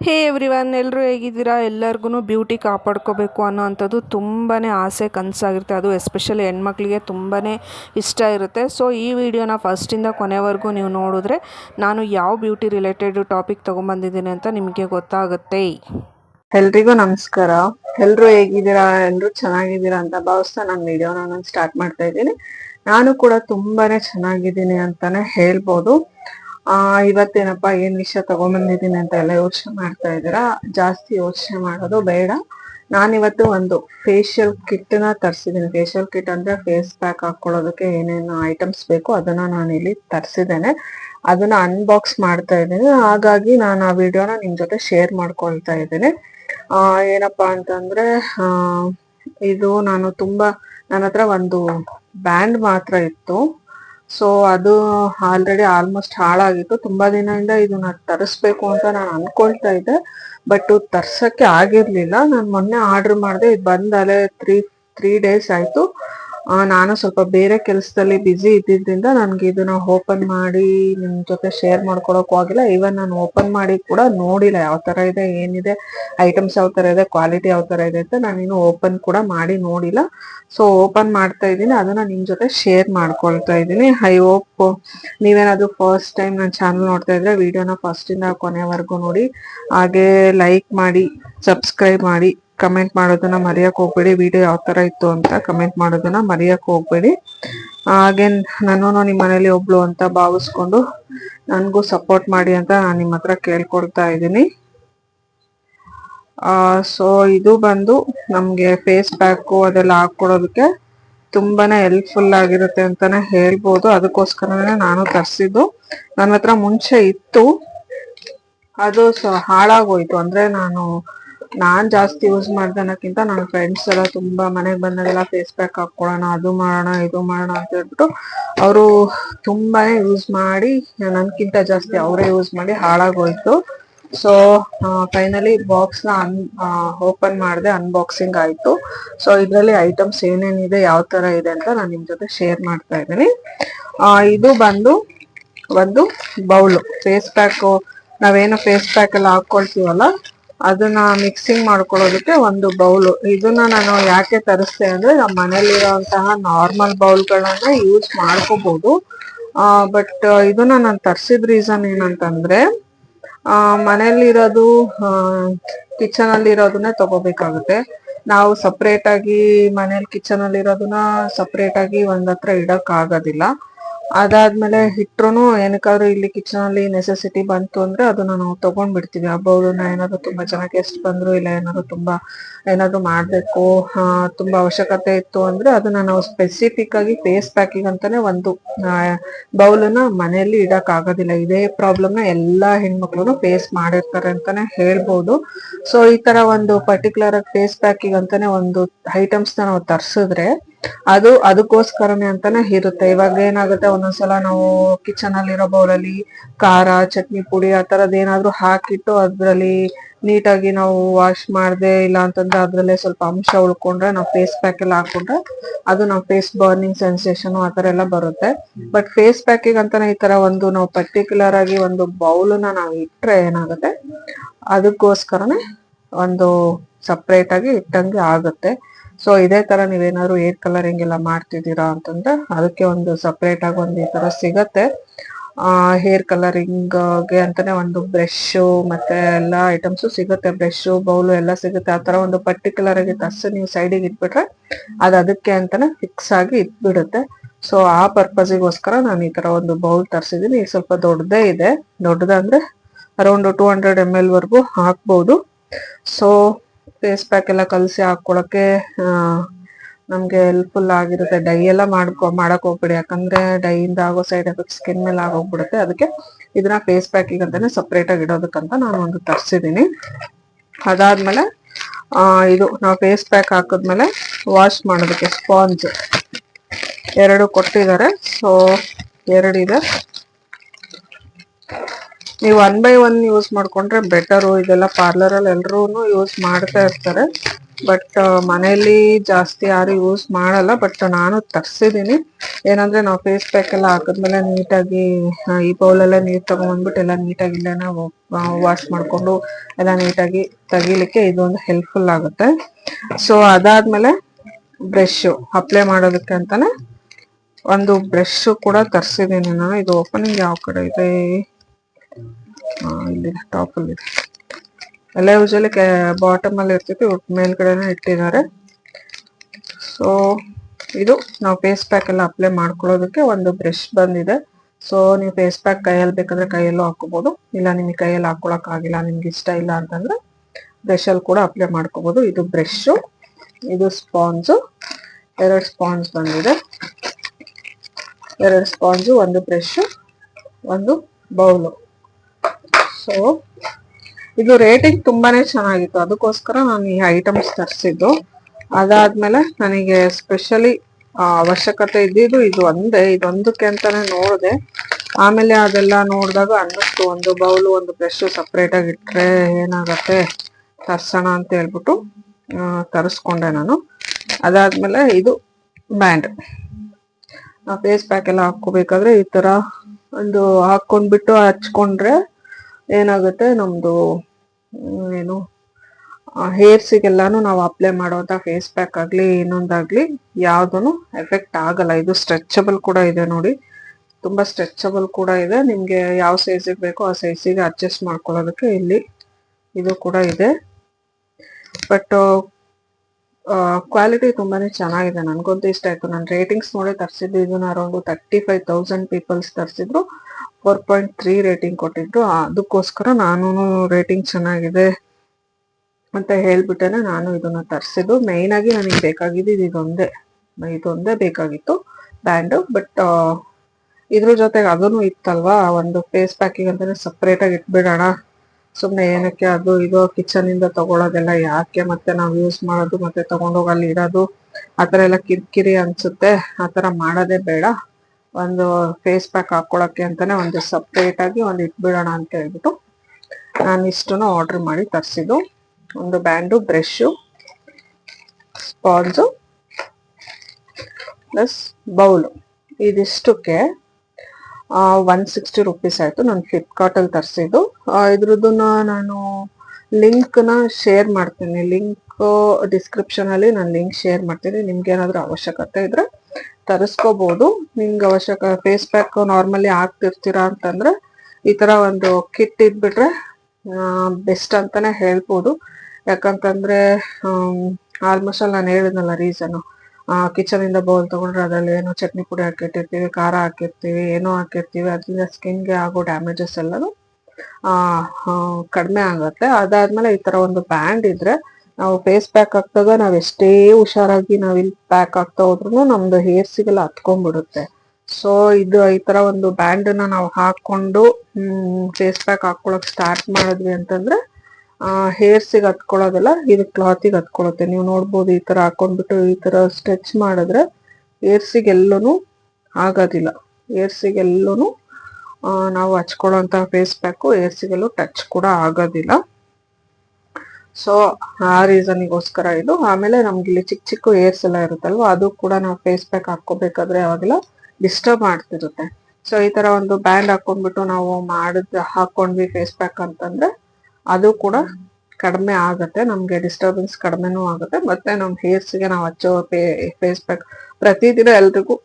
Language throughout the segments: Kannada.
ಹೇ ಎವ್ರಿವನ್ ಎಲ್ಲರೂ ಹೇಗಿದ್ದೀರಾ? ಎಲ್ಲರಿಗೂ ಬ್ಯೂಟಿ ಕಾಪಾಡ್ಕೋಬೇಕು ಅನ್ನೋ ಅಂಥದ್ದು ತುಂಬಾ ಆಸೆ ಕನಸಾಗಿರುತ್ತೆ. ಅದು ಎಸ್ಪೆಷಲಿ ಹೆಣ್ಮಕ್ಳಿಗೆ ತುಂಬಾ ಇಷ್ಟ ಇರುತ್ತೆ. ಸೊ, ಈ ವಿಡಿಯೋನ ಫಸ್ಟಿಂದ ಕೊನೆವರೆಗೂ ನೀವು ನೋಡಿದ್ರೆ ನಾನು ಯಾವ ಬ್ಯೂಟಿ ರಿಲೇಟೆಡ್ ಟಾಪಿಕ್ ತೊಗೊಂಬಂದಿದ್ದೀನಿ ಅಂತ ನಿಮಗೆ ಗೊತ್ತಾಗುತ್ತೆ. ಎಲ್ರಿಗೂ ನಮಸ್ಕಾರ. ಎಲ್ಲರೂ ಹೇಗಿದ್ದೀರಾ? ಎಲ್ಲರೂ ಚೆನ್ನಾಗಿದ್ದೀರಾ ಅಂತ ಭಾವಿಸ್ತಾ ನಾನು ವಿಡಿಯೋನ ನಾನು ಸ್ಟಾರ್ಟ್ ಮಾಡ್ತಾ ಇದ್ದೀನಿ. ನಾನು ಕೂಡ ತುಂಬಾ ಚೆನ್ನಾಗಿದ್ದೀನಿ ಅಂತಾನೆ ಹೇಳ್ಬೋದು. ಆ, ಇವತ್ತೇನಪ್ಪ, ಏನ್ ವಿಷಯ ತಗೊಂಡ್ಬಂದಿದ್ದೀನಿ ಅಂತ ಎಲ್ಲ ಯೋಚನೆ ಮಾಡ್ತಾ ಇದ್ದೀರಾ? ಜಾಸ್ತಿ ಯೋಚನೆ ಮಾಡೋದು ಬೇಡ. ನಾನಿವತ್ತು ಒಂದು ಫೇಶಿಯಲ್ ಕಿಟ್ನ ತರಿಸಿದ್ದೀನಿ. ಫೇಶಿಯಲ್ ಕಿಟ್ ಅಂದ್ರೆ ಫೇಸ್ ಪ್ಯಾಕ್ ಹಾಕೊಳ್ಳೋದಕ್ಕೆ ಏನೇನು ಐಟಮ್ಸ್ ಬೇಕು ಅದನ್ನ ನಾನು ಇಲ್ಲಿ ತರಿಸಿದ್ದೇನೆ. ಅದನ್ನ ಅನ್ಬಾಕ್ಸ್ ಮಾಡ್ತಾ ಇದ್ದೀನಿ. ಹಾಗಾಗಿ ನಾನು ಆ ವಿಡಿಯೋನ ನಿಮ್ ಜೊತೆ ಶೇರ್ ಮಾಡ್ಕೊಳ್ತಾ ಇದ್ದೀನಿ. ಆ, ಏನಪ್ಪಾ ಅಂತಂದ್ರೆ ಇದು ನಾನು ತುಂಬಾ ನನ್ನ ಹತ್ರ ಒಂದು ಬ್ಯಾಂಡ್ ಮಾತ್ರ ಇತ್ತು. ಸೊ ಅದು ಆಲ್ರೆಡಿ ಆಲ್ಮೋಸ್ಟ್ ಹಾಳಾಗಿತ್ತು. ತುಂಬಾ ದಿನದಿಂದ ಇದು ನಾನು ತರಿಸ್ಬೇಕು ಅಂತ ನಾನು ಅನ್ಕೊಳ್ತಾ ಇದ್ದೆ. ಬಟ್ ತರ್ಸಕ್ಕೆ ಆಗಿರ್ಲಿಲ್ಲ. ನಾನು ಮೊನ್ನೆ ಆರ್ಡರ್ ಮಾಡಿದೆ. ಇದು ಬಂದಲೆ ತ್ರೀ ತ್ರೀ ಡೇಸ್ ಆಯ್ತು. ನಾನು ಸ್ವಲ್ಪ ಬೇರೆ ಕೆಲಸದಲ್ಲಿ ಬ್ಯುಸಿ ಇದ್ದಿದ್ದರಿಂದ ನನಗೆ ಇದನ್ನ ಓಪನ್ ಮಾಡಿ ನಿಮ್ಮ ಜೊತೆ ಶೇರ್ ಮಾಡ್ಕೊಳಕ್ಕೂ ಆಗಿಲ್ಲ. ಈವನ್ ನಾನು ಓಪನ್ ಮಾಡಿ ಕೂಡ ನೋಡಿಲ್ಲ ಯಾವ ತರ ಇದೆ, ಏನಿದೆ ಐಟಮ್ಸ್ ಯಾವ ತರ ಇದೆ ಕ್ವಾಲಿಟಿ ಯಾವ ತರ ಇದೆ ಅಂತ ನಾನು ಇನ್ನು ಓಪನ್ ಕೂಡ ಮಾಡಿ ನೋಡಿಲ್ಲ. ಸೊ ಓಪನ್ ಮಾಡ್ತಾ ಇದ್ದೀನಿ. ಅದನ್ನ ನಿಮ್ಮ ಜೊತೆ ಶೇರ್ ಮಾಡ್ಕೊಳ್ತಾ ಇದ್ದೀನಿ. ಐ ಹೋಪ್ ನೀವೇನಾದರೂ ಫಸ್ಟ್ ಟೈಮ್ ನನ್ನ ಚಾನಲ್ ನೋಡ್ತಾ ಇದ್ರೆ ವಿಡಿಯೋನ ಫಸ್ಟ್ ಇಂದ ಕೊನೆವರೆಗೂ ನೋಡಿ. ಹಾಗೆ ಲೈಕ್ ಮಾಡಿ ಸಬ್ಸ್ಕ್ರೈಬ್ ಮಾಡಿ. ಕಮೆಂಟ್ ಮಾಡೋದನ್ನ ಮರೆಯಕ್ ಹೋಗ್ಬೇಡಿ. ವಿಡಿಯೋ ಯಾವ ತರ ಇತ್ತು ಅಂತ ಕಮೆಂಟ್ ಮಾಡೋದನ್ನ ಮರೆಯಕ್ ಹೋಗ್ಬೇಡಿ. ಹಾಗೆ ನಾನು ನಿಮ್ಮ ಮನೇಲಿ ಒಬ್ಳು ಅಂತ ಭಾವಿಸ್ಕೊಂಡು ನನ್ಗೂ ಸಪೋರ್ಟ್ ಮಾಡಿ ಅಂತ ನಾನು ನಿಮ್ಮ ಹತ್ರ ಕೇಳ್ಕೊಳ್ತಾ ಇದ್ದೀನಿ. ಆ ಸೊ ಇದು ಬಂದು ನಮ್ಗೆ ಫೇಸ್ ಪ್ಯಾಕು ಅದೆಲ್ಲ ಹಾಕೊಡೋದಕ್ಕೆ ತುಂಬಾನೇ ಹೆಲ್ಪ್ಫುಲ್ ಆಗಿರುತ್ತೆ ಅಂತಾನೆ ಹೇಳ್ಬೋದು. ಅದಕ್ಕೋಸ್ಕರನೇ ನಾನು ತರಿಸಿದ್ದು. ನನ್ನ ಹತ್ರ ಮುಂಚೆ ಇತ್ತು. ಅದು ಸೊ ಹಾಳಾಗೋಯ್ತು. ಅಂದ್ರೆ ನಾನು ನಾನ್ ಜಾಸ್ತಿ ಯೂಸ್ ಮಾಡ್ದೆ ಅನ್ನೋಕ್ಕಿಂತ ನನ್ನ ಫ್ರೆಂಡ್ಸ್ ಎಲ್ಲ ತುಂಬಾ ಮನೆಗೆ ಬಂದಾಗೆಲ್ಲ ಫೇಸ್ ಪ್ಯಾಕ್ ಹಾಕೊಳ್ಳೋಣ ಅದು ಮಾಡೋಣ, ಇದು ಮಾಡೋಣ ಅಂತ ಹೇಳ್ಬಿಟ್ಟು ಅವರು ತುಂಬಾನೇ ಯೂಸ್ ಮಾಡಿ, ನನ್ಕಿಂತ ಜಾಸ್ತಿ ಅವರೇ ಯೂಸ್ ಮಾಡಿ ಹಾಳಾಗೋಯ್ತು. ಸೊ ಫೈನಲಿ ಬಾಕ್ಸ್ನ ಅನ್ ಓಪನ್ ಮಾಡಿದೆ ಅನ್ಬಾಕ್ಸಿಂಗ್ ಆಯ್ತು. ಸೊ ಇದರಲ್ಲಿ ಐಟಮ್ಸ್ ಏನೇನಿದೆ, ಯಾವ ತರ ಇದೆ ಅಂತ ನಾನು ನಿಮ್ ಜೊತೆ ಶೇರ್ ಮಾಡ್ತಾ ಇದ್ದೀನಿ. ಇದು ಬಂದು, ಒಂದು ಬೌಲ್ ಫೇಸ್ ಪ್ಯಾಕ್ ನಾವೇನು ಫೇಸ್ ಪ್ಯಾಕ್ ಎಲ್ಲ ಹಾಕೊಳ್ತೀವಲ್ಲ ಅದನ್ನ ಮಿಕ್ಸಿಂಗ್ ಮಾಡ್ಕೊಳ್ಳೋದಕ್ಕೆ ಒಂದು ಬೌಲು. ಇದನ್ನ ನಾನು ಯಾಕೆ ತರಿಸ್ತೆ ಅಂದ್ರೆ ನಮ್ಮ ಮನೇಲಿರುವಂತಹ ನಾರ್ಮಲ್ ಬೌಲ್ಗಳನ್ನ ಯೂಸ್ ಮಾಡ್ಕೋಬಹುದು ಬಟ್ ಇದನ್ನ ನಾನು ತರಿಸಿದ ರೀಸನ್ ಏನಂತಂದ್ರೆ, ಆ, ಮನೇಲಿರೋದು ಕಿಚನ್ ಅಲ್ಲಿ ಇರೋದನ್ನೇ ತಗೋಬೇಕಾಗುತ್ತೆ. ನಾವು ಸಪ್ರೇಟ್ ಆಗಿ ಮನೇಲಿ ಕಿಚನ್ ಅಲ್ಲಿ ಇರೋದನ್ನ ಸಪ್ರೇಟ್ ಆಗಿ ಒಂದ್ ಹತ್ರ ಇಡಕ್ ಆಗೋದಿಲ್ಲ ಅದಾದ್ಮೇಲೆ ಇಟ್ರು ಏನಕ್ಕಾದ್ರೂ ಇಲ್ಲಿ ಕಿಚನ್ ಅಲ್ಲಿ ನೆಸೆಸಿಟಿ ಬಂತು ಅಂದ್ರೆ ಅದನ್ನ ನಾವು ತಗೊಂಡ್ ಬಿಡ್ತೀವಿ ಬೌಲನ್ನ ಏನಾದ್ರು ತುಂಬಾ ಜನ ಗೆಸ್ಟ್ ಬಂದ್ರು ಇಲ್ಲ ಏನಾದ್ರು ತುಂಬಾ ಏನಾದ್ರು ಮಾಡ್ಬೇಕು ತುಂಬಾ ಅವಶ್ಯಕತೆ ಇತ್ತು ಅಂದ್ರೆ ಅದನ್ನ ನಾವು ಸ್ಪೆಸಿಫಿಕ್ ಆಗಿ ಫೇಸ್ ಪ್ಯಾಕಿಂಗ್ ಅಂತಾನೆ ಒಂದು ಬೌಲನ್ನ ಮನೆಯಲ್ಲಿ ಇಡಕ್ ಆಗೋದಿಲ್ಲ ಇದೇ ಪ್ರಾಬ್ಲಮ್ನ ಎಲ್ಲಾ ಹೆಣ್ಮಕ್ಳು ಫೇಸ್ ಮಾಡಿರ್ತಾರೆ ಅಂತಾನೆ ಹೇಳ್ಬೋದು. ಸೊ ಈ ತರ ಒಂದು ಪರ್ಟಿಕ್ಯುಲರ್ ಆಗಿ ಫೇಸ್ ಪ್ಯಾಕಿಂಗ್ ಅಂತಾನೆ ಒಂದು ಐಟಮ್ಸ್ ನಾವು ತರ್ಸಿದ್ರೆ ಅದು ಅದಕ್ಕೋಸ್ಕರನೇ ಅಂತಾನೆ ಇರುತ್ತೆ. ಇವಾಗ ಏನಾಗುತ್ತೆ? ಒಂದೊಂದ್ಸಲ ನಾವು ಕಿಚನ್ ಅಲ್ಲಿರೋ ಬೌಲಲ್ಲಿ ಖಾರ, ಚಟ್ನಿ, ಪುಡಿ ಆ ತರದ್ ಏನಾದ್ರು ಹಾಕಿಟ್ಟು ಅದ್ರಲ್ಲಿ ನೀಟಾಗಿ ನಾವು ವಾಶ್ ಮಾಡದೆ ಇಲ್ಲ ಅಂತಂದ್ರೆ ಅದ್ರಲ್ಲೇ ಸ್ವಲ್ಪ ಅಂಶ ಉಳ್ಕೊಂಡ್ರೆ ನಾವು ಫೇಸ್ ಪ್ಯಾಕ್ ಎಲ್ಲ ಹಾಕೊಂಡ್ರೆ ಅದು ನಾವು ಫೇಸ್ ಬರ್ನಿಂಗ್ ಸೆನ್ಸೇಷನ್ ಆ ತರ ಎಲ್ಲ ಬರುತ್ತೆ. ಬಟ್ ಫೇಸ್ ಪ್ಯಾಕಿಗೆ ಅಂತಾನೆ ಈ ತರ ಒಂದು ನಾವು ಪರ್ಟಿಕ್ಯುಲರ್ ಆಗಿ ಒಂದು ಬೌಲ್ನ ನಾವು ಇಟ್ರೆ ಏನಾಗುತ್ತೆ? ಅದಕ್ಕೋಸ್ಕರನೇ ಒಂದು ಸಪ್ರೇಟ್ ಆಗಿ ಇಟ್ಟಂಗೆ ಆಗುತ್ತೆ. ಸೊ ಇದೇ ತರ ನೀವೇನಾದ್ರು ಏರ್ ಕಲರಿಂಗ್ ಎಲ್ಲ ಮಾಡ್ತಿದ್ದೀರಾ ಅಂತಂದ್ರೆ ಅದಕ್ಕೆ ಒಂದು ಸಪ್ರೇಟ್ ಆಗಿ ಒಂದು ಈ ತರ ಸಿಗತ್ತೆ. ಹೇರ್ ಕಲರಿಂಗ್ಗೆ ಅಂತಾನೆ ಒಂದು ಬ್ರಷ್ ಮತ್ತೆ ಎಲ್ಲ ಐಟಮ್ಸ್ ಸಿಗುತ್ತೆ. ಬ್ರಷ್ ಬೌಲ್ ಎಲ್ಲ ಸಿಗುತ್ತೆ. ಆ ತರ ಒಂದು ಪರ್ಟಿಕ್ಯುಲರ್ ಆಗಿ ತಸ್ ನೀವು ಸೈಡಿಗೆ ಇಟ್ಬಿಟ್ರೆ ಅದು ಅದಕ್ಕೆ ಅಂತಾನೆ ಫಿಕ್ಸ್ ಆಗಿ ಇಟ್ಬಿಡುತ್ತೆ. ಸೊ ಆ ಪರ್ಪಸಿಗೋಸ್ಕರ ನಾನು ಈ ತರ ಒಂದು ಬೌಲ್ ತರ್ಸಿದೀನಿ ಇದು ಸ್ವಲ್ಪ ದೊಡ್ಡದೇ ಇದೆ. ದೊಡ್ಡದಂದ್ರೆ around two hundred M L ವರ್ಗು ಹಾಕ್ಬಹುದು ಸೊ ಫೇಸ್ ಪ್ಯಾಕ್ ಎಲ್ಲ ಕಲಸಿ ಹಾಕೊಳಕ್ಕೆ ನಮಗೆ ಹೆಲ್ಪ್ಫುಲ್ ಆಗಿರುತ್ತೆ. ಡೈ ಎಲ್ಲ ಮಾಡ್ಕೊ, ಮಾಡಕ್ ಹೋಗ್ಬೇಡಿ. ಯಾಕಂದ್ರೆ ಡೈಯಿಂದ ಆಗೋ ಸೈಡ್ ಎಫೆಕ್ಟ್ ಸ್ಕಿನ್ ಮೇಲೆ ಆಗೋಗ್ಬಿಡುತ್ತೆ. ಅದಕ್ಕೆ ಇದನ್ನ ಫೇಸ್ ಪ್ಯಾಕಿಗೆ ಅಂತಾನೆ ಸಪ್ರೇಟ್ ಆಗಿ ಇಡೋದಕ್ಕಂತ ನಾನು ಒಂದು ತರ್ಸಿದೀನಿ. ಅದಾದ್ಮೇಲೆ ಇದು ನಾವು ಫೇಸ್ ಪ್ಯಾಕ್ ಹಾಕಿದ್ಮೇಲೆ ವಾಶ್ ಮಾಡೋದಕ್ಕೆ ಸ್ಪಾಂಜ್ ಎರಡು ಕೊಟ್ಟಿದ್ದಾರೆ. ಸೊ ಎರಡಿದೆ ನೀವು ಒನ್ ಬೈ ಒನ್ ಯೂಸ್ ಮಾಡ್ಕೊಂಡ್ರೆ ಬೆಟರು ಇದೆಲ್ಲ ಪಾರ್ಲರ್ ಅಲ್ಲಿ ಎಲ್ರೂ ಯೂಸ್ ಮಾಡ್ತಾ ಇರ್ತಾರೆ. ಬಟ್ ಮನೆಯಲ್ಲಿ ಜಾಸ್ತಿ ಯಾರು ಯೂಸ್ ಮಾಡಲ್ಲ ಬಟ್ ನಾನು ತರಿಸಿದ್ದೀನಿ ಏನಂದ್ರೆ ನಾವು ಫೇಸ್ ಪ್ಯಾಕ್ ಎಲ್ಲ ಹಾಕಿದ್ಮೇಲೆ ನೀಟಾಗಿ ಈ ಬೌಲೆಲ್ಲ ನೀರು ತಗೊಂಡ್ಬಂದ್ಬಿಟ್ಟು ಎಲ್ಲ ನೀಟಾಗಿ ಇಲ್ಲೇ ನಾವು ವಾಶ್ ಮಾಡಿಕೊಂಡು ಎಲ್ಲ ನೀಟಾಗಿ ತೆಗಿಲಿಕ್ಕೆ ಇದೊಂದು ಹೆಲ್ಪ್ಫುಲ್ ಆಗುತ್ತೆ. ಸೊ ಅದಾದ್ಮೇಲೆ ಬ್ರಷ್ ಅಪ್ಲೈ ಮಾಡೋದಕ್ಕೆ ಅಂತಲೇ ಒಂದು ಬ್ರಷ್ ಕೂಡ ತರಿಸಿದ್ದೀನಿ ನಾನು. ಇದು ಓಪನಿಂಗ್ ಯಾವ ಕಡೆ ಇದೆ? ಆ, ಇಲ್ಲಿದೆ ಟಾಪ್ ಅಲ್ಲಿ ಎಲ್ಲ ಯೂಶಲಿ ಬಾಟಮ್ ಅಲ್ಲಿ ಇರ್ತೈತಿ ಮೇಲ್ಗಡೆನೆ ಇಟ್ಟಿದ್ದಾರೆ. ಸೊ ಇದು ನಾವು ಫೇಸ್ ಪ್ಯಾಕ್ ಎಲ್ಲ ಅಪ್ಲೈ ಮಾಡ್ಕೊಳ್ಳೋದಕ್ಕೆ ಒಂದು ಬ್ರಷ್ ಬಂದಿದೆ. ಸೊ ನೀವು ಫೇಸ್ ಪ್ಯಾಕ್ ಕೈಯಲ್ಲಿ ಬೇಕಂದ್ರೆ ಕೈಯಲ್ಲೂ ಹಾಕೋಬಹುದು ಇಲ್ಲ ನಿಮ್ಗೆ ಕೈಯಲ್ಲಿ ಹಾಕೊಳಕ್ ಆಗಿಲ್ಲ ನಿಮ್ಗೆ ಇಷ್ಟ ಇಲ್ಲ ಅಂತಂದ್ರೆ ಬ್ರಷ್ ಅಲ್ಲಿ ಕೂಡ ಅಪ್ಲೈ ಮಾಡ್ಕೋಬಹುದು ಇದು ಬ್ರಷ್ ಇದು ಸ್ಪಾಂಜು ಎರಡು ಸ್ಪಾಂಜ್ ಬಂದಿದೆ. ಎರಡು ಸ್ಪಾಂಜು ಒಂದು ಬ್ರಷ್ ಒಂದು ಬೌಲು ಸೊ ಇದು ರೇಟಿಂಗ್ ತುಂಬಾನೇ ಚೆನ್ನಾಗಿತ್ತು. ಅದಕ್ಕೋಸ್ಕರ ನಾನು ಈ ಐಟಮ್ಸ್ ತರಿಸಿದ್ದು. ಅದಾದ್ಮೇಲೆ ನನಗೆ ಸ್ಪೆಷಲಿ ಅವಶ್ಯಕತೆ ಇದ್ದಿದ್ದು ಇದು ಒಂದೇ. ಇದೊಂದಕ್ಕೆ ಅಂತಾನೆ ನೋಡಿದೆ. ಆಮೇಲೆ ಅದೆಲ್ಲ ನೋಡಿದಾಗ ಅನ್ನಿಸ್ತು. ಒಂದು ಬೌಲು, ಒಂದು ಬ್ರಷ್ ಸಪ್ರೇಟಾಗಿ ಇಟ್ರೆ ಏನಾಗತ್ತೆ? ತರ್ಸೋಣ ಅಂತ ಹೇಳ್ಬಿಟ್ಟು ತರಿಸ್ಕೊಂಡೆ ನಾನು. ಅದಾದ್ಮೇಲೆ ಇದು ಬ್ಯಾಂಡ್ ಫೇಸ್ ಪ್ಯಾಕ್ ಎಲ್ಲ ಹಾಕೋಬೇಕಾದ್ರೆ ಈ ತರ ಒಂದು ಹಾಕೊಂಡ್ಬಿಟ್ಟು ಹಚ್ಕೊಂಡ್ರೆ ಏನಾಗುತ್ತೆ? ಹ್ಮ್, ಏನು ಹೇರ್ಸಿಗೆಲ್ಲಾನು ನಾವು ಅಪ್ಲೈ ಮಾಡುವಂತ ಫೇಸ್ ಪ್ಯಾಕ್ ಆಗಲಿ ಇನ್ನೊಂದಾಗ್ಲಿ ಯಾವುದೂ ಎಫೆಕ್ಟ್ ಆಗಲ್ಲ. ಇದು ಸ್ಟ್ರೆಚಬಲ್ ಕೂಡ ಇದೆ ನೋಡಿ. ತುಂಬಾ ಸ್ಟ್ರೆಚಬಲ್ ಕೂಡ ಇದೆ. ನಿಮಗೆ ಯಾವ ಸೈಜಿಗೆ ಬೇಕೋ ಆ ಸೈಜಿಗೆ ಅಡ್ಜಸ್ಟ್ ಮಾಡ್ಕೊಳ್ಳೋದಕ್ಕೆ ಇಲ್ಲಿ ಇದು ಕೂಡ ಇದೆ. ಬಟ್ ಕ್ವಾಲಿಟಿ ತುಂಬಾನೇ ಚೆನ್ನಾಗಿದೆ. ನನಗಂತೂ ಇಷ್ಟ ಆಯ್ತು. ನಾನು ರೇಟಿಂಗ್ಸ್ ನೋಡಿ ತರಿಸಿದ್ದು ಇದನ್ನ around thirty five thousand peoples ತರಿಸಿದ್ರು. Four point three rating ಕೊಟ್ಟಿದ್ರು. ಅದಕ್ಕೋಸ್ಕರ ನಾನು ರೇಟಿಂಗ್ ಚೆನ್ನಾಗಿದೆ ಅಂತ ಹೇಳ್ಬಿಟ್ಟೇನೆ ನಾನು ಇದನ್ನು ತರಿಸಿದ್ದು. ಮೇಯ್ನಾಗಿ ನನಗೆ ಬೇಕಾಗಿದ್ದು ಇದೊಂದೇ ಇದೊಂದೇ ಬೇಕಾಗಿತ್ತು ಬ್ಯಾಂಡು ಬಟ್ ಇದ್ರ ಜೊತೆಗೆ ಅದೂ ಇತ್ತಲ್ವಾ? ಒಂದು ಫೇಸ್ ಪ್ಯಾಕಿಂಗ್ ಅಂತಲೇ ಸಪ್ರೇಟಾಗಿ ಇಟ್ಬಿಡೋಣ. ಸುಮ್ಮನೆ ಏನಕ್ಕೆ ಅದು ಇದು ಕಿಚನ್ ಇಂದ ತಗೊಳೋದೆಲ್ಲ ಯಾಕೆ ಮತ್ತೆ ನಾವು ಯೂಸ್ ಮಾಡೋದು ಮತ್ತೆ ತಗೊಂಡೋಗಿ ಅಲ್ಲಿ ಇಡೋದು? ಆತರ ಎಲ್ಲ ಕಿರಿಕಿರಿ ಅನ್ಸುತ್ತೆ. ಆತರ ಮಾಡೋದೇ ಬೇಡ. ಒಂದು ಫೇಸ್ ಪ್ಯಾಕ್ ಹಾಕೊಳಕ್ಕೆ ಅಂತಾನೆ ಒಂದು ಸಪ್ರೇಟ್ ಆಗಿ ಒಂದು ಇಟ್ಬಿಡೋಣ ಅಂತ ಹೇಳ್ಬಿಟ್ಟು ನಾನು ಇಷ್ಟನ್ನು ಆರ್ಡರ್ ಮಾಡಿ ತರಿಸಿದ್ದು. ಒಂದು band brush sponge plus bowl ಇದಿಷ್ಟಕ್ಕೆ one sixty rupees ಆಯಿತು. ನಾನು ಫ್ಲಿಪ್ಕಾರ್ಟಲ್ಲಿ ತರಿಸಿದ್ದು. ಇದ್ರದ್ದು ನಾನು ಲಿಂಕ್ನ ಶೇರ್ ಮಾಡ್ತೀನಿ. ಲಿಂಕ್ ಡಿಸ್ಕ್ರಿಪ್ಷನಲ್ಲಿ ನಾನು ಲಿಂಕ್ ಶೇರ್ ಮಾಡ್ತೀನಿ. ನಿಮ್ಗೆ ಏನಾದರೂ ಅವಶ್ಯಕತೆ ಇದ್ರೆ ತರಿಸ್ಕೋಬಹುದು ನಿಮ್ಗೆ ಅವಶ್ಯಕ ಫೇಸ್ ಪ್ಯಾಕ್ ನಾರ್ಮಲಿ ಹಾಕ್ತಿರ್ತೀರಾ ಅಂತಂದ್ರೆ ಈ ತರ ಒಂದು ಕಿಟ್ ಇದ್ಬಿಟ್ರೆ ಬೆಸ್ಟ್ ಅಂತಾನೆ ಹೇಳ್ಬೋದು. ಯಾಕಂತಂದ್ರೆ ಆಲ್ಮೋಸ್ಟ್ ಅಲ್ಲಿ ನಾನು ಹೇಳಿದ್ನಲ್ಲ ರೀಸನ್ ಕಿಚನ್ ಇಂದ ಬೌಲ್ ತಗೊಂಡ್ರೆ ಅದರಲ್ಲಿ ಏನೋ ಚಟ್ನಿ ಪುಡಿ ಹಾಕಿಟ್ಟಿರ್ತೀವಿ, ಖಾರ ಹಾಕಿರ್ತೀವಿ, ಏನೋ ಹಾಕಿರ್ತೀವಿ, ಅದರಿಂದ ಸ್ಕಿನ್ಗೆ ಆಗೋ ಡ್ಯಾಮೇಜಸ್ ಎಲ್ಲವೂ ಆ ಕಡಿಮೆ ಆಗುತ್ತೆ. ಅದಾದ್ಮೇಲೆ ಈ ತರ ಒಂದು ಬ್ಯಾಂಡ್ ಇದ್ರೆ ನಾವು ಫೇಸ್ ಪ್ಯಾಕ್ ಹಾಕ್ದಾಗ ನಾವು ಎಷ್ಟೇ ಹುಷಾರಾಗಿ ನಾವ್ ಇಲ್ಲಿ ಪ್ಯಾಕ್ ಹಾಕ್ತಾ ಹೋದ್ರು ನಮ್ದು ಹೇರ್ಸಿಗೆಲ್ಲ ಹತ್ಕೊಂಡ್ಬಿಡುತ್ತೆ. ಸೊ ಇದು ಈ ತರ ಒಂದು ಬ್ಯಾಂಡ್ನ ನಾವು ಹಾಕೊಂಡು ಫೇಸ್ ಪ್ಯಾಕ್ ಹಾಕೊಳಕ್ ಸ್ಟಾರ್ಟ್ ಮಾಡಿದ್ವಿ ಅಂತಂದ್ರೆ ಹೇರ್ಸಿಗೆ ಹತ್ಕೊಳ್ಳೋದಲ್ಲ ಇದು ಕ್ಲಾತಿಗೆ ಹತ್ಕೊಳ್ಳುತ್ತೆ. ನೀವು ನೋಡ್ಬೋದು ಈ ತರ ಹಾಕೊಂಡ್ಬಿಟ್ಟು ಈ ತರ ಸ್ಟ್ರೆಚ್ ಮಾಡಿದ್ರೆ ಹೇರ್ಸ್ ಎಲ್ಲೂನು ಆಗೋದಿಲ್ಲ. ಹೇರ್ಸಿಗೆಲ್ಲೂನು ಆ, ನಾವು ಹಚ್ಕೊಳ್ಳೋ ಫೇಸ್ ಪ್ಯಾಕು ಹೇರ್ಸಿಗೆಲ್ಲೂ ಟಚ್ ಕೂಡ ಆಗೋದಿಲ್ಲ. ಸೊ ಆ ರೀಸನಿಗೋಸ್ಕರ ಇದು. ಆಮೇಲೆ ನಮ್ಗೆ ಇಲ್ಲಿ ಚಿಕ್ಕ ಚಿಕ್ಕ ಏರ್ಸ್ ಎಲ್ಲ ಇರುತ್ತಲ್ವ, ಅದು ಕೂಡ ನಾವು ಫೇಸ್ ಪ್ಯಾಕ್ ಹಾಕೋಬೇಕಾದ್ರೆ ಅವಾಗೆಲ್ಲ ಡಿಸ್ಟರ್ಬ್ ಮಾಡ್ತಿರುತ್ತೆ. ಸೊ ಈ ತರ ಒಂದು ಬ್ಯಾಂಡ್ ಹಾಕೊಂಡ್ಬಿಟ್ಟು ನಾವು ಮಾಡಿದ ಹಾಕೊಂಡ್ವಿ ಫೇಸ್ ಪ್ಯಾಕ್ ಅಂತಂದ್ರೆ ಅದು ಕೂಡ ಕಡಿಮೆ ಆಗುತ್ತೆ. ನಮ್ಗೆ ಡಿಸ್ಟರ್ಬೆನ್ಸ್ ಕಡಿಮೆನೂ ಆಗುತ್ತೆ. ಮತ್ತೆ ನಮ್ ಹೇರ್ಸ್ಗೆ ನಾವು ಹಚ್ಚೋ ಫೇಸ್ ಪ್ಯಾಕ್ ಪ್ರತಿದಿನ ಎಲ್ರಿಗೂ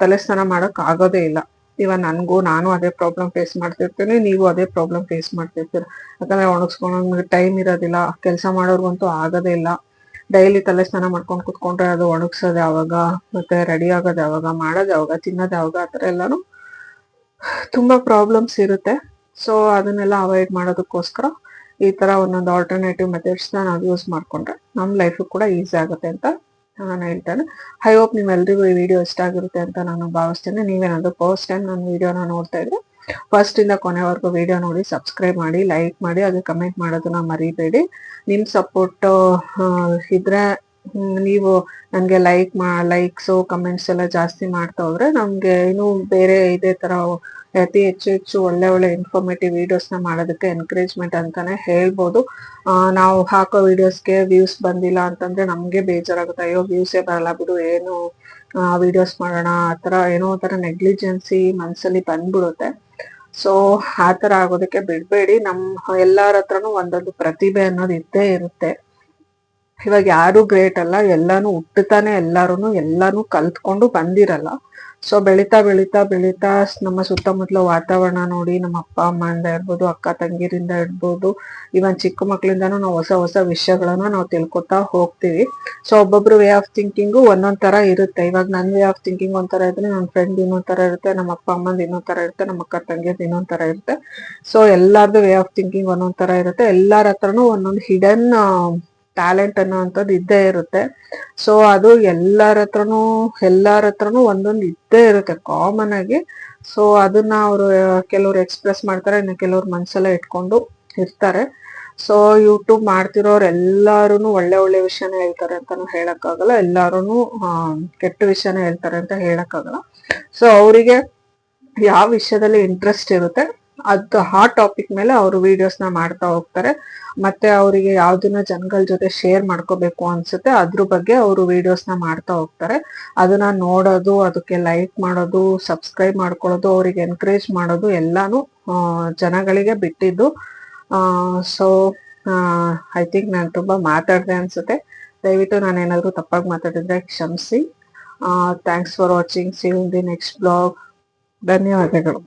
ತಲೆ ಸ್ನಾನ ಮಾಡಕ್ ಆಗೋದೇ ಇಲ್ಲ. ಇವನ್ ನನಗೂ ನಾನು ಅದೇ ಪ್ರಾಬ್ಲಮ್ ಫೇಸ್ ಮಾಡ್ತಿರ್ತೀನಿ, ನೀವು ಅದೇ ಪ್ರಾಬ್ಲಮ್ ಫೇಸ್ ಮಾಡ್ತಿರ್ತೀರ. ಯಾಕಂದ್ರೆ ಒಣಗಿಸ್ಕೊಂಡ್ ಟೈಮ್ ಇರೋದಿಲ್ಲ, ಕೆಲಸ ಮಾಡೋರ್ಗಂತೂ ಆಗೋದೇ ಇಲ್ಲ. ಡೈಲಿ ತಲೆ ಸ್ನಾನ ಮಾಡ್ಕೊಂಡು ಕುತ್ಕೊಂಡ್ರೆ ಅದು ಒಣಗಿಸೋದು ಯಾವಾಗ, ಮತ್ತೆ ರೆಡಿ ಆಗೋದು ಯಾವಾಗ, ಮಾಡೋದು ಯಾವಾಗ, ತಿನ್ನೋದು ಯಾವಾಗ, ಆ ಥರ ಎಲ್ಲಾನು ತುಂಬಾ ಪ್ರಾಬ್ಲಮ್ಸ್ ಇರುತ್ತೆ. ಸೊ ಅದನ್ನೆಲ್ಲ ಅವಾಯ್ಡ್ ಮಾಡೋದಕ್ಕೋಸ್ಕರ ಈ ತರ ಒಂದೊಂದು ಆಲ್ಟರ್ನೇಟಿವ್ ಮೆಥಡ್ಸ್ನ ನಾವು ಯೂಸ್ ಮಾಡ್ಕೊಂಡ್ರೆ ನಮ್ಮ ಲೈಫ್ ಕೂಡ ಈಸಿ ಆಗುತ್ತೆ ಅಂತ ನಾನು ಹೇಳ್ತೇನೆ. ಐ ಹೋಪ್ ನಿಮ್ಮೆಲ್ರಿಗೂ ಈ ವಿಡಿಯೋ ಇಷ್ಟ ಆಗಿರುತ್ತೆ ಅಂತ ನಾನು ಭಾವಿಸ್ತೇನೆ. ನೀವೇನಾದ್ರೂ ಫಸ್ಟ್ ಟೈಮ್ ನನ್ನ ವಿಡಿಯೋನ ನೋಡ್ತಾ ಇದ್ರೆ ಫಸ್ಟ್ ಇಂದ ಕೊನೆವರೆಗೂ ವಿಡಿಯೋ ನೋಡಿ ಸಬ್ಸ್ಕ್ರೈಬ್ ಮಾಡಿ ಲೈಕ್ ಮಾಡಿ, ಹಾಗೆ ಕಮೆಂಟ್ ಮಾಡೋದನ್ನ ಮರಿಬೇಡಿ. ನಿಮ್ ಸಪೋರ್ಟ್ ಇದ್ರೆ ನೀವು ನನಗೆ ಲೈಕ್ ಮಾ ಲೈಕ್ಸು ಕಮೆಂಟ್ಸ್ ಎಲ್ಲ ಜಾಸ್ತಿ ಮಾಡ್ತಾ ಹೋದ್ರೆ ನಮಗೆ ಏನು ಬೇರೆ ಇದೇ ಥರ ಅತಿ ಹೆಚ್ಚು ಹೆಚ್ಚು ಒಳ್ಳೆ ಒಳ್ಳೆ ಇನ್ಫಾರ್ಮೇಟಿವ್ ವೀಡಿಯೋಸ್ನ ಮಾಡೋದಕ್ಕೆ ಎನ್ಕರೇಜ್ಮೆಂಟ್ ಅಂತಾನೆ ಹೇಳ್ಬೋದು. ನಾವು ಹಾಕೋ ವಿಡಿಯೋಸ್ಗೆ ವ್ಯೂಸ್ ಬಂದಿಲ್ಲ ಅಂತಂದ್ರೆ ನಮಗೆ ಬೇಜಾರಾಗುತ್ತೆ. ಅಯ್ಯೋ ವ್ಯೂಸೇ ಬರಲ್ಲ ಬಿಡು, ಏನು ವಿಡಿಯೋಸ್ ಮಾಡೋಣ, ಆ ಥರ ಏನೋ ಒಂಥರ ನೆಗ್ಲಿಜೆನ್ಸಿ ಮನಸ್ಸಲ್ಲಿ ಬಂದ್ಬಿಡುತ್ತೆ. ಸೊ ಆ ಆಗೋದಕ್ಕೆ ಬಿಡಬೇಡಿ. ನಮ್ಮ ಎಲ್ಲರ ಹತ್ರನೂ ಒಂದೊಂದು ಪ್ರತಿಭೆ ಅನ್ನೋದು ಇದ್ದೇ ಇರುತ್ತೆ. ಇವಾಗ ಯಾರು ಗ್ರೇಟ್ ಅಲ್ಲ, ಎಲ್ಲಾನು ಹುಟ್ಟುತ್ತಾನೆ ಎಲ್ಲಾರು ಎಲ್ಲಾನು ಕಲ್ತ್ಕೊಂಡು ಬಂದಿರಲ್ಲ. ಸೊ ಬೆಳಿತಾ ಬೆಳಿತಾ ಬೆಳಿತಾ ನಮ್ಮ ಸುತ್ತಮುತ್ತಲ ವಾತಾವರಣ ನೋಡಿ, ನಮ್ಮ ಅಪ್ಪ ಅಮ್ಮಂದ ಇರ್ಬೋದು, ಅಕ್ಕ ತಂಗಿರಿಂದ ಇರ್ಬೋದು ಇವನ್ ಚಿಕ್ಕ ಮಕ್ಳಿಂದಾನು ನಾವು ಹೊಸ ಹೊಸ ವಿಷಯಗಳನ್ನ ನಾವು ತಿಳ್ಕೊತಾ ಹೋಗ್ತೀವಿ. ಸೊ ಒಬ್ಬೊಬ್ರು ವೇ ಆಫ್ ಥಿಂಕಿಂಗು ಒಂದೊಂದ್ ತರ ಇರುತ್ತೆ. ಇವಾಗ ನನ್ ವೇ ಆಫ್ ಥಿಂಕಿಂಗ್ ಒಂಥರ ಇದ್ರೆ ನನ್ನ ಫ್ರೆಂಡ್ ಇನ್ನೊಂದ್ ತರ ಇರುತ್ತೆ, ನಮ್ಮ ಅಪ್ಪ, ಅಮ್ಮಂದ್ ಇನ್ನೊಂದ್ ತರ ಇರುತ್ತೆ, ನಮ್ಮ ಅಕ್ಕ ತಂಗಿದ್ ಇನ್ನೊಂದ್ ತರ ಇರುತ್ತೆ. ಸೊ ಎಲ್ಲಾರ್ದು ವೇ ಆಫ್ ಥಿಂಕಿಂಗ್ ಒಂದೊಂದ್ ತರ ಇರುತ್ತೆ. ಎಲ್ಲಾರ ಹತ್ರನೂ ಒಂದೊಂದು ಹಿಡನ್ ಟ್ಯಾಲೆಂಟ್ ಅನ್ನೋವಂಥದ್ದು ಇದ್ದೇ ಇರುತ್ತೆ. ಸೊ ಅದು ಎಲ್ಲರ ಹತ್ರನೂ ಎಲ್ಲರ ಹತ್ರನೂ ಒಂದೊಂದು ಇದ್ದೇ ಇರುತ್ತೆ ಕಾಮನ್ ಆಗಿ. ಸೊ ಅದನ್ನ ಅವರು, ಕೆಲವ್ರು ಎಕ್ಸ್ಪ್ರೆಸ್ ಮಾಡ್ತಾರೆ, ಇನ್ನು ಕೆಲವ್ರು ಮನ್ಸೆಲ್ಲ ಇಟ್ಕೊಂಡು ಇರ್ತಾರೆ. ಸೊ ಯೂಟ್ಯೂಬ್ ಮಾಡ್ತಿರೋರು ಎಲ್ಲಾರು ಒಳ್ಳೆ ಒಳ್ಳೆ ವಿಷಯನ ಹೇಳ್ತಾರೆ ಅಂತಾನು ಹೇಳಕ್ಕಾಗಲ್ಲ. ಎಲ್ಲಾರು ಕೆಟ್ಟ ವಿಷಯನ ಹೇಳ್ತಾರೆ ಅಂತ ಹೇಳಕ್ಕಾಗಲ್ಲ. ಸೊ ಅವರಿಗೆ ಯಾವ ವಿಷಯದಲ್ಲಿ ಇಂಟ್ರೆಸ್ಟ್ ಇರುತ್ತೆ ಅದು ಆ ಟಾಪಿಕ್ ಮೇಲೆ ಅವರು ವಿಡಿಯೋಸ್ನ ಮಾಡ್ತಾ ಹೋಗ್ತಾರೆ. ಮತ್ತೆ ಅವರಿಗೆ ಯಾವ್ದನ್ನ ಜನಗಳ ಜೊತೆ ಶೇರ್ ಮಾಡ್ಕೋಬೇಕು ಅನ್ಸುತ್ತೆ, ಅದ್ರ ಬಗ್ಗೆ ಅವರು ವಿಡಿಯೋಸ್ನ ಮಾಡ್ತಾ ಹೋಗ್ತಾರೆ. ಅದನ್ನ ನೋಡೋದು, ಅದಕ್ಕೆ ಲೈಕ್ ಮಾಡೋದು ಸಬ್ಸ್ಕ್ರೈಬ್ ಮಾಡ್ಕೊಳ್ಳೋದು, ಅವರಿಗೆ ಎನ್ಕರೇಜ್ ಮಾಡೋದು ಎಲ್ಲಾನು ಜನಗಳಿಗೆ ಬಿಟ್ಟಿದ್ದು. ಸೊ ಐ ಥಿಂಕ್ ನಾನು ತುಂಬಾ ಮಾತಾಡಿದೆ ಅನ್ಸುತ್ತೆ. ದಯವಿಟ್ಟು ನಾನು ಏನಾದರೂ ತಪ್ಪಾಗಿ ಮಾತಾಡಿದ್ರೆ ಕ್ಷಮಿಸಿ. Thanks for watching see in the next blog ಧನ್ಯವಾದಗಳು.